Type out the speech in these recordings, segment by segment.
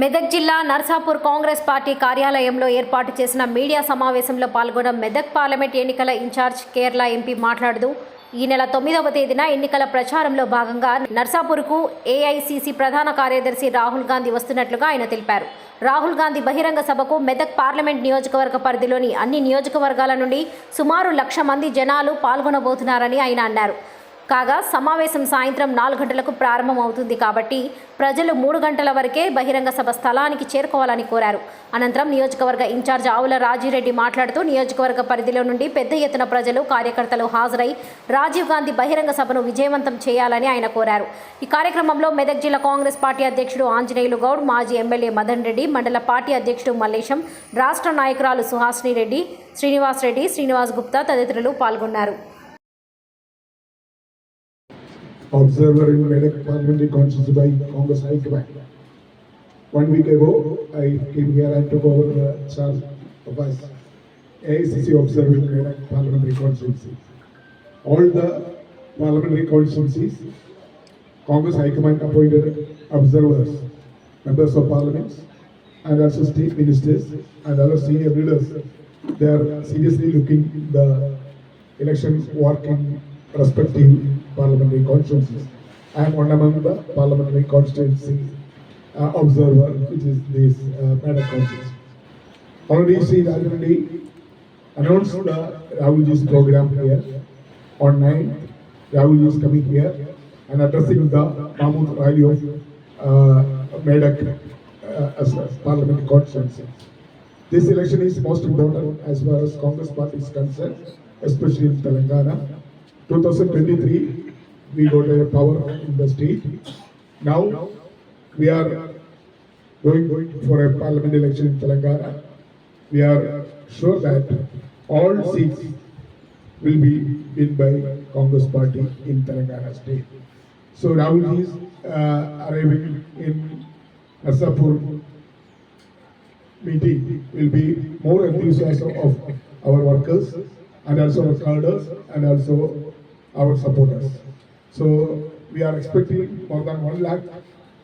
మెదక్ జిల్లా నర్సాపూర్ కాంగ్రెస్ పార్టీ కార్యాలయంలో ఏర్పాటు చేసిన మీడియా సమావేశంలో పాల్గొన్న మెదక్ పార్లమెంట్ ఎన్నికల ఇన్ఛార్జ్ కేరళ ఎంపీ మాట్లాడుతూ ఈ నెల తొమ్మిదవ తేదీన ఎన్నికల ప్రచారంలో భాగంగా నర్సాపూర్కు ఏఐసిసి ప్రధాన కార్యదర్శి రాహుల్ గాంధీ వస్తున్నట్లుగా ఆయన తెలిపారు. రాహుల్ గాంధీ బహిరంగ సభకు మెదక్ పార్లమెంట్ నియోజకవర్గ పరిధిలోని అన్ని నియోజకవర్గాల నుండి సుమారు లక్ష మంది జనాలు పాల్గొనబోతున్నారని ఆయన అన్నారు. కాగా సమావేశం సాయంత్రం నాలుగు గంటలకు ప్రారంభమవుతుంది కాబట్టి ప్రజలు మూడు గంటల వరకే బహిరంగ సభ స్థలానికి చేరుకోవాలని కోరారు. అనంతరం నియోజకవర్గ ఇన్ఛార్జ్ ఆవుల రాజీరెడ్డి మాట్లాడుతూ నియోజకవర్గ పరిధిలో నుండి పెద్ద ఎత్తున ప్రజలు కార్యకర్తలు హాజరై రాజీవ్ గాంధీ బహిరంగ సభను విజయవంతం చేయాలని ఆయన కోరారు. ఈ కార్యక్రమంలో మెదక్ జిల్లా కాంగ్రెస్ పార్టీ అధ్యక్షుడు ఆంజనేయులు గౌడ్ మాజీ ఎమ్మెల్యే మదన్ రెడ్డి మండల పార్టీ అధ్యక్షుడు మల్లేశం రాష్ట్ర నాయకురాలు సుహాసిని రెడ్డి శ్రీనివాస్ రెడ్డి శ్రీనివాస్ గుప్తా తదితరులు పాల్గొన్నారు. Observer in Medak Parliamentary Constituency by Congress High Command. One week ago, I came here and took over the charge of as AICC observer in Parliamentary Constituency. All the parliamentary constituencies, Congress High Command appointed observers, members of parliament, and also state ministers and other senior leaders. They are seriously looking the election work in respective parliamentary constituencies. I am one among the parliamentary constituency uh, observer, which is this uh, Medak constituency. Already Sri Rajanandi announced the Rahulji's program here. On 9th, Rahul is coming here and addressing the Mahmood rally of uh, Medak uh, as a parliamentary constituency. This election is most important as far as Congress party is concerned, especially in Telangana. 2023, we got a power in the state. Now, we are going for a parliament election in Telangana. We are sure that all seats will be win by Congress party in Telangana state. So Rahul is uh, arriving in Narsapur meeting will be more enthusiasm of our workers and also our cadres and also our supporters. So we are expecting more than one lakh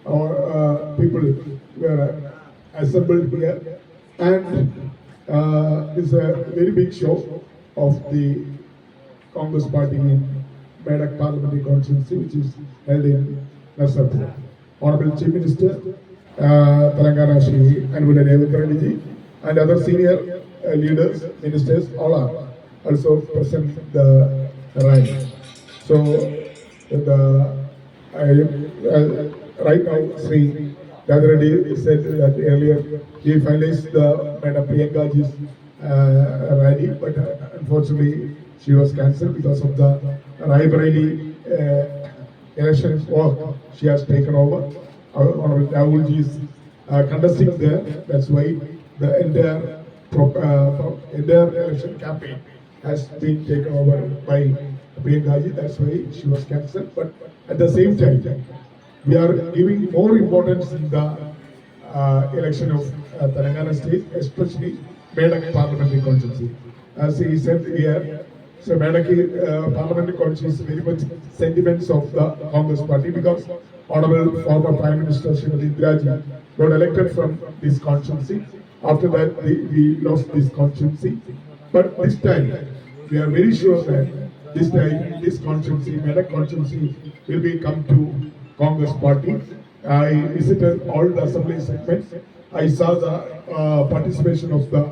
or uh, people were assembled here and uh, it's a very big show of the Congress party in Medak Parliamentary Constituency which is held in Narsapur. Honorable Chief Minister uh, Telangana Shri Revath and other senior uh, leaders, ministers, all are also present the rally. So the I, uh, right now Sri Radhareddy said that earlier he finalized the Madam Priyankaji's uh, rally, but uh, unfortunately she was cancelled because of the Raebareli uh, election work she has taken over. Honorable Rahul is uh, contesting there. That's why the entire pro- uh, entire election campaign has been taken over by Priyanka ji. That's why she was cancelled. But at the same time, we are giving more importance in the uh, election of uh, Telangana state, especially Medak parliamentary constituency. As he said here, so Medak uh, parliamentary constituency is very much sentiments of the Congress party because Honorable former Prime Minister Srimati Indira Ji got elected from this constituency. After that, we, we lost this constituency. But this time, we are very sure that this time, this constituency, Medak constituency, will be come to Congress party. I visited all the assembly segments. I saw the uh, participation of the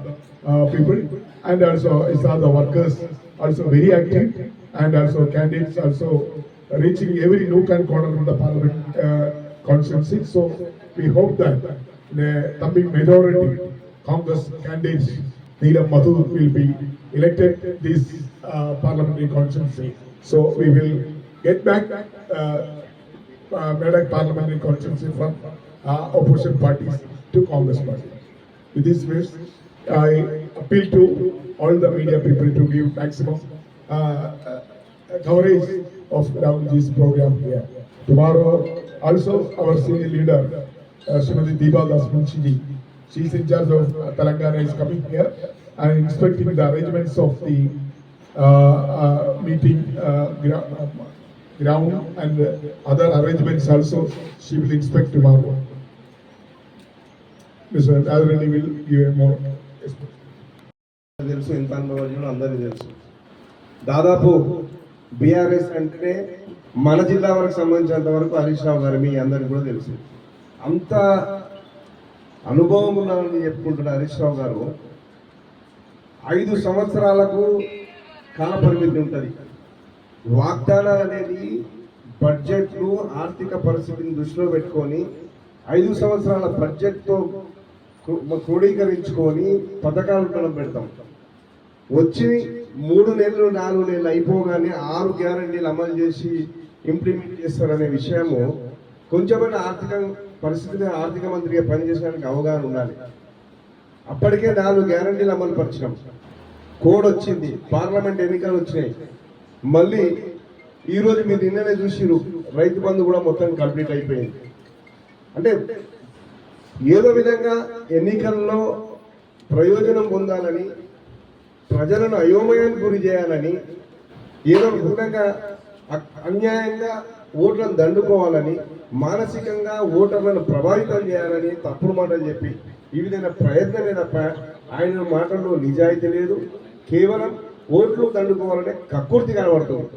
uh, people and also I saw the workers also very active and also candidates also reaching every nook and corner of the parliament uh, constituency. So we hope that the thumping majority Congress candidates Neelam Madhu will be elected this parliamentary constituency. So we will get back uh, uh, parliamentary constituency from uh, opposition parties to Congress party. With this wish, I appeal to all the media people to give maximum uh, uh, coverage of Rahulji's program here. Tomorrow, also our senior leader, uh, Srimati Deepa Das Munshi she is in charge of uh, Telangana is coming here and inspecting the arrangements of the uh, uh, meeting uh, gra- uh, ground and uh, other arrangements also she will inspect tomorrow. Mr. Radhareddy will give a more explanation. తెలుసు ఎంత అనుభవం అందరికీ తెలుసు దాదాపు BRS అంటేనే మన జిల్లా వరకు సంబంధించినంత వరకు హరీష్ రావు గారు మీ అందరికి కూడా తెలుసు అంత అనుభవం ఉన్నారని చెప్పుకుంటున్న హరీష్ రావు గారు ఐదు సంవత్సరాలకు కాల పరిమితి ఉంటుంది. వాగ్దానాలు అనేది బడ్జెట్లు ఆర్థిక పరిస్థితిని దృష్టిలో పెట్టుకొని ఐదు సంవత్సరాల బడ్జెట్తో క్రోడీకరించుకొని పథకాలు మనం పెడతాం. వచ్చి మూడు నెలలు నాలుగు నెలలు అయిపోగానే ఆరు గ్యారంటీలు అమలు చేసి ఇంప్లిమెంట్ చేస్తారనే విషయము కొంచెమైనా ఆర్థిక పరిస్థితి ఆర్థిక మంత్రిగా పనిచేసడానికి అవగాహన ఉండాలి. అప్పటికే నాలుగు గ్యారంటీలు అమలు పరిచినాం. కోడ్ వచ్చింది పార్లమెంట్ ఎన్నికలు వచ్చినాయి. మళ్ళీ ఈరోజు మీరు నిన్ననే చూసిరు రైతు బంధు కూడా మొత్తం కంప్లీట్ అయిపోయింది. అంటే ఏదో విధంగా ఎన్నికల్లో ప్రయోజనం పొందాలని ప్రజలను అయోమయానికి గురి చేయాలని ఏదో విధంగా అన్యాయంగా ఓట్లను దండుకోవాలని మానసికంగా ఓటర్లను ప్రభావితం చేయాలని తప్పుడు మాటలు చెప్పి ఈ విధంగా ప్రయత్నమే తప్ప ఆయన మాటల్లో నిజాయితీ లేదు. కేవలం ఓట్లు దండుకోవాలనే కక్కుర్తి కనబడుతుంది.